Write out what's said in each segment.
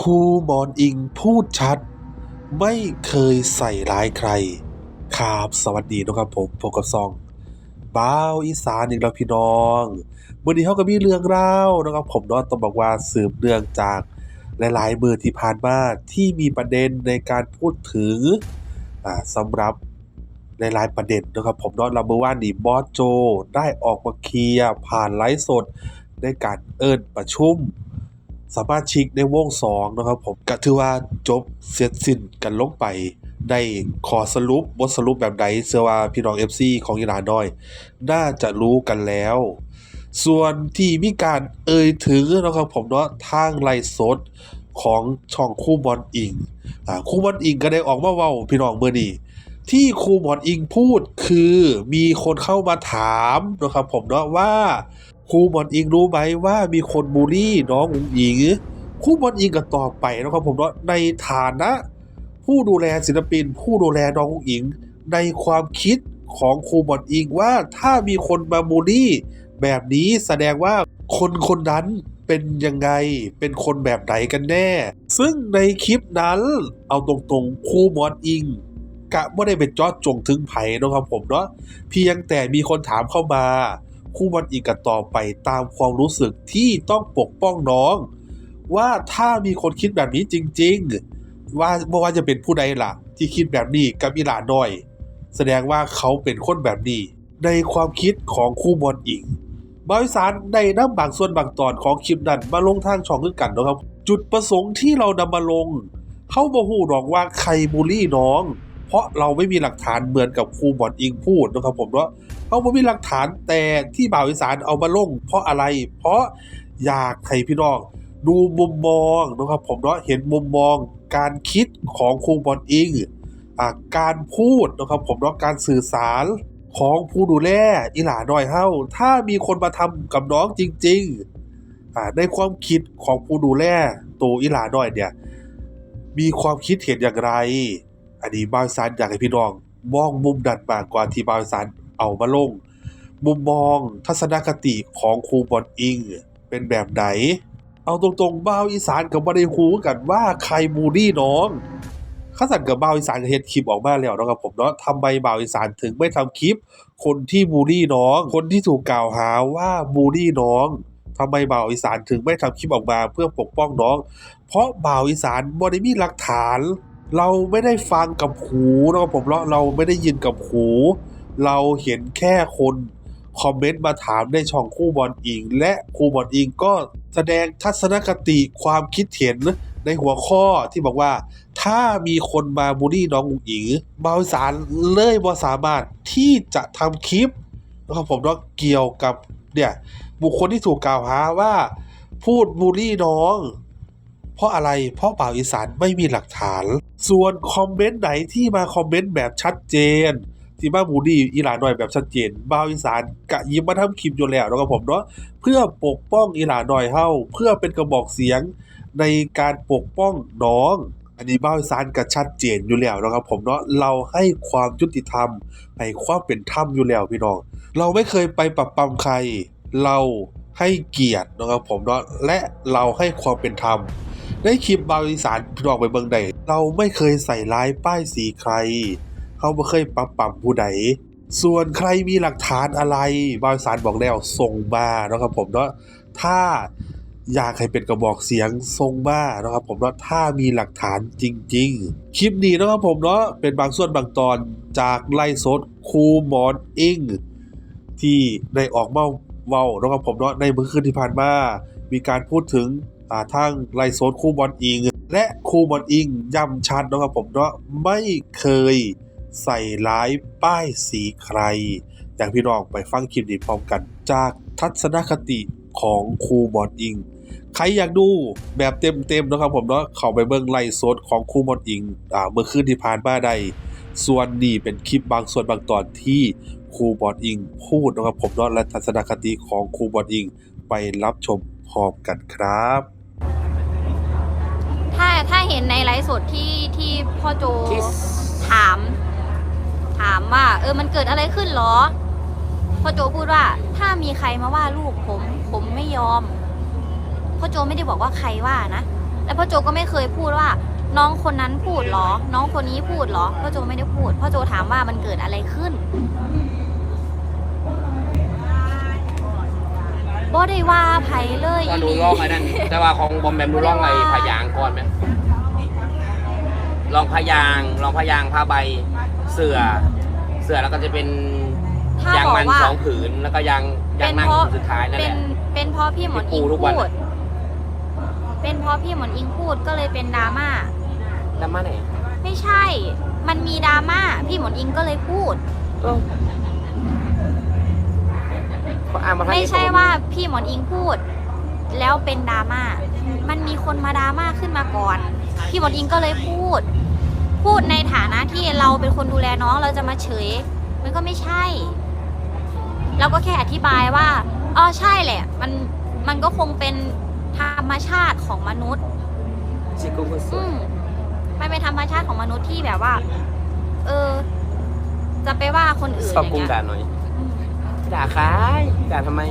ครูหมอนอิงพูดชัด ไม่เคยใส่ร้ายใคร ครับสวัสดีนะครับผมพบกับซองบ้าวอีสานอีกแล้วพี่น้องมื่อนี้เขาก็มีเรื่องรานะครับผมเนาะต้องบอกว่าสืบเนื่องจากหลายๆมือที่ผ่านมาที่มีประเด็นในการพูดถึงอ่าสำหรับหลายๆประเด็นนะครับผมเนาะเราเมื่อวานนี้บอสโจ ได้ออกมาเคลียร์ผ่านไลฟ์สดในการเอิ้นประชุม สามารถชิกในวง2นะครับผมก็ถือว่าจบเสร็จสิ้นกันลงไปได้ขอสรุปบทสรุปแบบใดเชื่อว่าพี่น้อง FC ของอีหลาน้อย น่าจะรู้กันแล้ว ส่วนที่มีการเอ่ยถึงนะครับผมเนาะทางไลฟ์สดของช่องคู่บอลอิงอ่าคู่บอลอิงก็ได้ออกมาเว้าพี่น้องเมื่อนี้ที่ครูบอลอิงพูดคือมีคนเข้ามาถามนะครับผมเนาะว่า ครูบอลอิงรู้ไหมว่ามีคนบูลลี่น้องอุ๋งอิงครูบอลอิงก็ตอบไปนะครับผมว่าในฐานะ ผู้ดูแลศิลปิน ผู้ดูแลน้องอุ๋งอิง ในความคิดของครูบอลอิงว่าถ้ามีคนมาบูลลี่ แบบนี้แสดงว่าคนคนนั้นเป็นยังไง เป็นคนแบบไหนกันแน่ ซึ่งในคลิปนั้น เอาตรงๆครูบอลอิงกะไม่ได้เป็นจอดจงถึงไผ่นะครับผมเนาะเพียงแต่มีคนถามเข้ามา คู่บอลอีกกันต่อไปตามความรู้สึกที่ต้องปกป้องน้อง ว่าถ้ามีคนคิดแบบนี้จริง ๆ ว่าไม่ว่าจะเป็นผู้ใดล่ะ ที่คิดแบบนี้กับอีหลาน้อย แสดงว่าเขาเป็นคนแบบนี้ ในความคิดของคู่บอลอีกบริษัทในน้ำบางส่วนบางตอนของคลิปนั้นมาลงทางช่องคือกันนะครับ จุดประสงค์ที่เรานำมาลง เข้ามาหูหรอกว่าใครบูลลี่น้อง เพราะเราไม่มีหลักฐานเหมือนกับครูบอลอิงพูดนะครับผมเนาะเขาบ่มีหลักฐานแต่ที่บ่าวอีสานเอามาลง เพราะอะไร เพราะอยากให้พี่น้องดูมุมมองนะครับผมเนาะเห็นมุมมองการคิดของครูบอลอิงอการพูดนะครับผมเนาะการสื่อสารของผู้ดูแลอีหลาน้อยเฮาถ้ามีคนมาทำกับน้องจริงๆในความคิดของผู้ดูแลตัวอีหลาน้อยเนี่ยมีความคิดเห็นอย่างไร อันนี้บ่าวอีสานอยากให้พี่น้องมองมุมดันมากกว่าที่บ่าวอีสานเอามาลง มุมมองทัศนคติของครูบอลอิง เป็นแบบไหน เอาตรงๆบ่าวอีสานกับบ่ได้ฮู้กันว่าใครบูลลี่น้องข้าสันกับบ่าวอีสานเฮ็ดคลิปออกมาแล้วนะครับผมเนาะทำไมบ่าวอีสานถึงไม่ทำคลิป คนที่บูลลี่น้อง คนที่ถูกกล่าวหาว่าบูลลี่น้องทำไมบ่าวอีสานถึงไม่ทำคลิปออกมาเพื่อปกป้องน้อง เพราะบ่าวอีสานบ่ได้มีหลักฐาน เราไม่ได้ฟังกับหูนะครับผมเนาะเราไม่ได้ยินกับหู เราเห็นแค่คนคอมเมนต์มาถามในช่องคู่บอลอิง และครูบอลอิงก็แสดงทัศนคติความคิดเห็นในหัวข้อที่บอกว่า ถ้ามีคนมาบูลลี่น้องอุ๋งอิงบาวอีสารเลยบ่สามารถที่จะทำคลิปนะครับผมเนาะเกี่ยวกับเนี่ยบุคคลที่ถูกกล่าวหาว่า พูดบูลลี่น้อง เพราะอะไร เพราะบ่าวอีสานไม่มีหลักฐาน ส่วนคอมเมนต์ไหนที่มาคอมเมนต์แบบชัดเจนที่มาบูลลี่อีหลาน้อยแบบชัดเจนบ่าวอีสานกะยิ้มมาทำคลิปอยู่แล้วนะครับผมเนาะเพื่อปกป้องอีหลาน้อยเฮาเพื่อเป็นกระบอกเสียงในการปกป้องน้อง อันนี้บ่าวอีสานก็ชัดเจนอยู่แล้วนะครับผมเนาะเราให้ความยุติธรรมให้ความเป็นธรรมอยู่แล้วพี่น้อง เราไม่เคยไปปรับปรามใคร เราให้เกียรตินะครับผมเนาะและเราให้ความเป็นธรรม ในคลิปบาวอีสานพี่น้องไปเบิ่งได้เราไม่เคยใส่ร้ายป้ายสีใคร เขาไม่เคยปรับปรำผู้ใดส่วนใครมีหลักฐานอะไรบาวอีสานบอกแล้วส่งมานะครับผมเนาะถ้าอยากให้เป็นกระบอกเสียงส่งมานะครับผมเนาะถ้ามีหลักฐานจริง ๆ คลิปนี้นะครับผมเนาะเป็นบางส่วนบางตอนจากไล่สดครูหมอนอิงที่ได้ออกมาเว้านะครับผมเนาะในเมื่อคืนที่ผ่านมา มีการพูดถึง ทางไลฟ์สดคู่บอลอิง และคู่บอลอิงย้ำชัดนะครับผมเนาะไม่เคยใส่ร้ายป้ายสีใคร อย่างพี่น้องไปฟังคลิปนี้พร้อมกัน จากทัศนคติของครูบอลอิง ใครอยากดูแบบเต็มๆนะครับผมเนาะเข้าไปเบิ่งไลฟ์สดของครูบอลอิงอ่าเมื่อคืนที่ผ่านมาได้ส่วนนี้เป็นคลิปบางส่วนบางตอนที่ครูบอลอิง พูดนะครับผมเนาะและทัศนคติของครูบอลอิง ไปรับชมพร้อมกันครับ ถ้าถ้าเห็นในไลฟ์สดที่ที่พ่อโจถาม ถามว่า เออมันเกิดอะไรขึ้นหรอพ่อโจพูดว่า ถ้ามีใครมาว่าลูกผม ผมไม่ยอมพ่อโจไม่ได้บอกว่าใครว่านะแล้วพ่อโจก็ไม่เคยพูดว่า น้องคนนั้นพูดเหรอ น้องคนนี้พูดเหรอพ่อโจไม่ได้พูดพ่อโจถามว่ามันเกิดอะไรขึ้น บ่ได้ว่าไผเลยก็ดูร่องไอ้นั่นแต่ว่าของบอมแบมดูร่องไอ้พยางค์ก่อนไหมลองพยางค์ลองพยางค์ผ้าใบเสือเสือแล้วก็จะเป็นถ้ายางบอกมันว่าสองผืนแล้วก็ยางยางนั่งเป็นเพราะผืนสุดท้ายนั่นเป็แหนละเป็นเพราะพี่หมอนอิงที่ปูทุกวันพูดเป็นเพราะพี่หมอนอิงพูดก็เลยเป็นดราม่าแล้วมาไหนไม่ใช่ มันมีดราม่าพี่หมอนอิงก็เลยพูด เออเขาอ่านมาทางไม่นี้ใช่ว่าพี่หมอนอิงพูด แล้วเป็นดราม่า มันมีคนมาดราม่าขึ้นมาก่อน พี่หมอนอิงก็เลยพูด พูดในฐานะที่เราเป็นคนดูแลน้องเราจะมาเฉย มันก็ไม่ใช่ เราก็แค่อธิบายว่าอ๋อใช่แหละ มันมันก็คงเป็นธรรมชาติของมนุษย์ชิคุคนสอืวยมมันเป็นธรรมชาติของมนุษย์ที่แบบว่า เออ จะไปว่าคนอื่นชอบอย่างกุ้งเงี้ยด่าหน่อยอืม ด่าใครด่าทำไม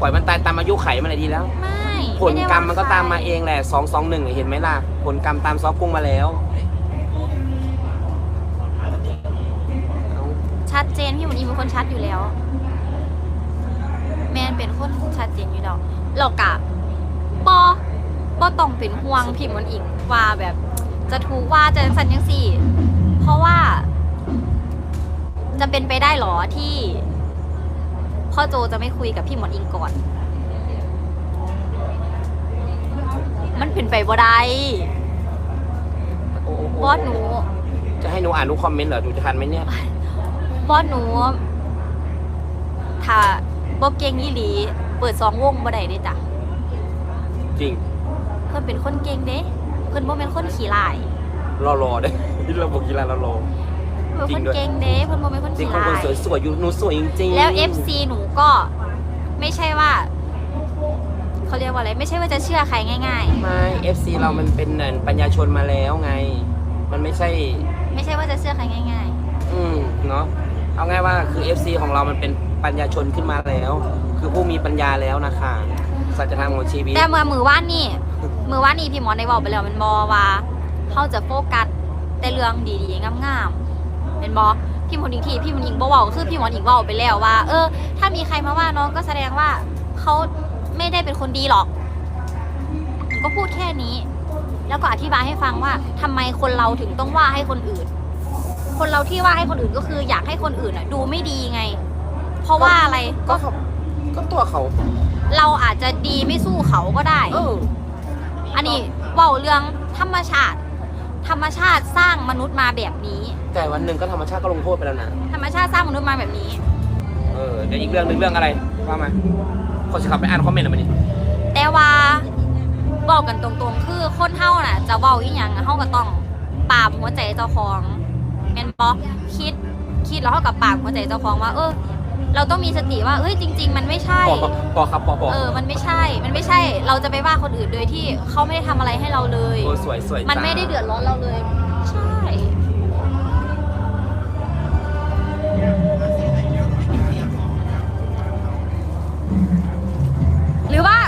ปล่อยมันตายตามอายุไขมันเลยดีแล้ว ไม่ผลไได้กรรมว่มันก็ตามมาเองแหละสองสองหนึ่งเห็นไหมล่ะ ผลกรรมตามซอฟกุ้งมาแล้วเอาชัดเจนพี่หมอนอิงเป็นคนชัดอยู่แล้ว แมนเป็นคนชัดเจนอยู่แล้วเรากะปอปอต้องเป็นห่วงพี่หมอนอิงว่าแบบ จะถูกว่าจะสันยังสี่ เพราะว่า จะเป็นไปได้หรอที่ พ่อโจจะไม่คุยกับพี่หมอนอิงก่อน มันเป็นไปบ่ได้โอ้โอ้บโอ้อสหนู จะให้หนูอ่านทุกคอมเมนต์เหรอดูจะทันไหมเนี่ย บอสหนู ถ้าบอเก่งยี่หลี เปิดสองวงบ่ได้เด้จ้ะ จริง เพิ่นเป็นคนเก่งเด้ เพิ่นบ่เป็นคนขี้ลาย รอรอๆเด้ ที่เราบอกกีฬารอรอ เพิ่นจริเป็นงด้วย เก่งเด้เพิ่นบ่เป็นคนจริงขี้คนลาคนยสวยสวยๆอยู่หนูสวยจริงๆแล้ว FC หนูก็ไม่ใช่ว่าเขาเรียกว่าอะไร ไม่ใช่ว่าจะเชื่อใครง่าย ไม่ FC เรามันเป็นเนินปัญญาชนมาแล้วไง มันไม่ใช่ ๆ ไม่ใช่ว่าจะเชื่อใครง่าย อืมเนาะเอาง่ายว่าคือ FC ของเรามันเป็นปัญญาชนขึ้นมาแล้ว คือผู้มีปัญญาแล้วนะคะสัจธรรมของชีวิตๆแต่เมื่อมือว่านนี่ มือว่านนี่พี่หมอในบอกไปแล้วแมันบอว่าเขาจะโฟกัสแต่เรื่องดีๆงามๆ เป็นบอพี่หมอนอิงที่พี่หมอนอิงบอกว่าคือพี่หมอนอิงบอกไปแล้วว่า เออ ถ้ามีใครมาว่าน้องก็แสดงว่าเขาไม่ได้เป็นคนดีหรอก ก็พูดแค่นี้ แล้วก็อธิบายให้ฟังว่าทำไมคนเราถึงต้องว่าให้คนอื่น คนเราที่ว่าให้คนอื่นก็คือ อยากให้คนอื่นอะ ดูไม่ดีไง เพราะว่าอะไรก็เขาก็ตัวเขา เราอาจจะดีไม่สู้เขาก็ได้เอออันนี้เว่าเรื่องธรรมชาติ ธรรมชาติสร้างมนุษย์มาแบบนี้ แต่วันหนึ่งก็ธรรมชาติก็ลงโทษไปแล้วนะ ธรรมชาติสร้างมนุษย์มาแบบนี้ เออเดี๋ยวอีกเรื่องหนึ่งเรื่องอะไรว่ามาคนจะขับไปอ่านคอมเมนต์หน่อยมาดิแต่ว่าเว้ากันตรงๆ คือคนเฮาน่ะ จะเว้าอีหยังอะเฮาก็ต้องปราบหัวใจเจ้าของแม่นบ่คิดคิดแล้วเฮากับปราบหัวใจเจ้าของว่า เออ เราต้องมีสติว่าเอ้ยจริง ๆ มันไม่ใช่ปอปอครับปอปอเออ มันไม่ใช่ มันไม่ใช่ เราจะไปว่าคนอื่นโดยที่เขาไม่ได้ทำอะไรให้เราเลย โอ้สวยสวยมันจ้าไม่ได้เดือดร้อนเราเลย ใช่ หรือว่า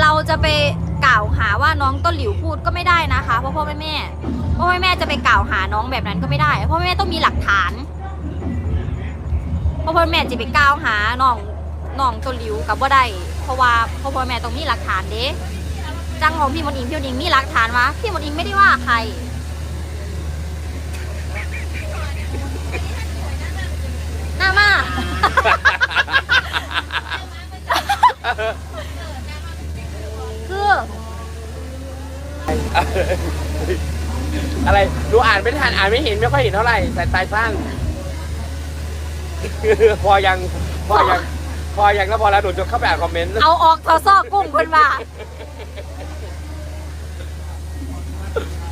เราจะไปกล่าวหาว่าน้องต้นหลิวพูดก็ไม่ได้นะคะ เพราะพ่อแม่แม่พ่อแม่แม่จะไปกล่าวหาน้องแบบนั้นก็ไม่ได้ เพราะแม่ต้องมีหลักฐาน เพราะพ่อแม่จะไปกล่าวหาน้องน้องต้นหลิวกับว่าได้เพราะว่าพ่อพ่อแม่ต้องมีหลักฐานเด้จังของพี่มดอิงพี่มดอิงมีหลักฐานวะพี่มดอิงไม่ได้ว่าใคร หน้ามาคืออะไรดูอ่านไม่ทันอ่านไม่เห็นไม่ค่อยเห็นเท่าไหร่สายตาสั้น พอยังพอยังพอยังแล้วพอแล้วหนูจะเข้าไปอ่านคอมเมนต์เอาออกทอซอกกุ้งคนว่า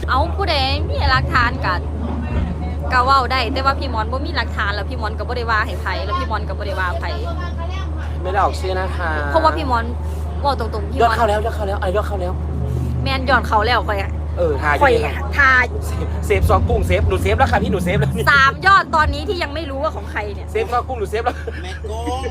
เอาผู้ใดมีหลักฐานกันก็เว้าได้ แต่ว่าพี่หมอนบ่มีหลักฐานแล้วพี่หมอนก็บ่ได้ว่าให้ไผแล้วพี่หมอนก็บ่ได้ว่าไผไม่ได้ออกชื่อนะคะเพราะว่าพี่หมอนเว้าตรงๆพี่หยมอดอนเข้าแล้วยอดเข้าแล้วไอ้ยอดเข้าแล้ว แม่นย้อนเขาแล้วค่อยอะ เออทายอข่อยยู่นี่ค่ะทาเซฟซองกุ้งเซฟหนูเซฟแล้วค่ะพี่หนูเซฟแล้วนี่สามยอดตอนนี้ที่ยังไม่รู้ว่าของใครเนี่ย เซฟซองกุ้งหนูเซฟแล้ว แม่โกง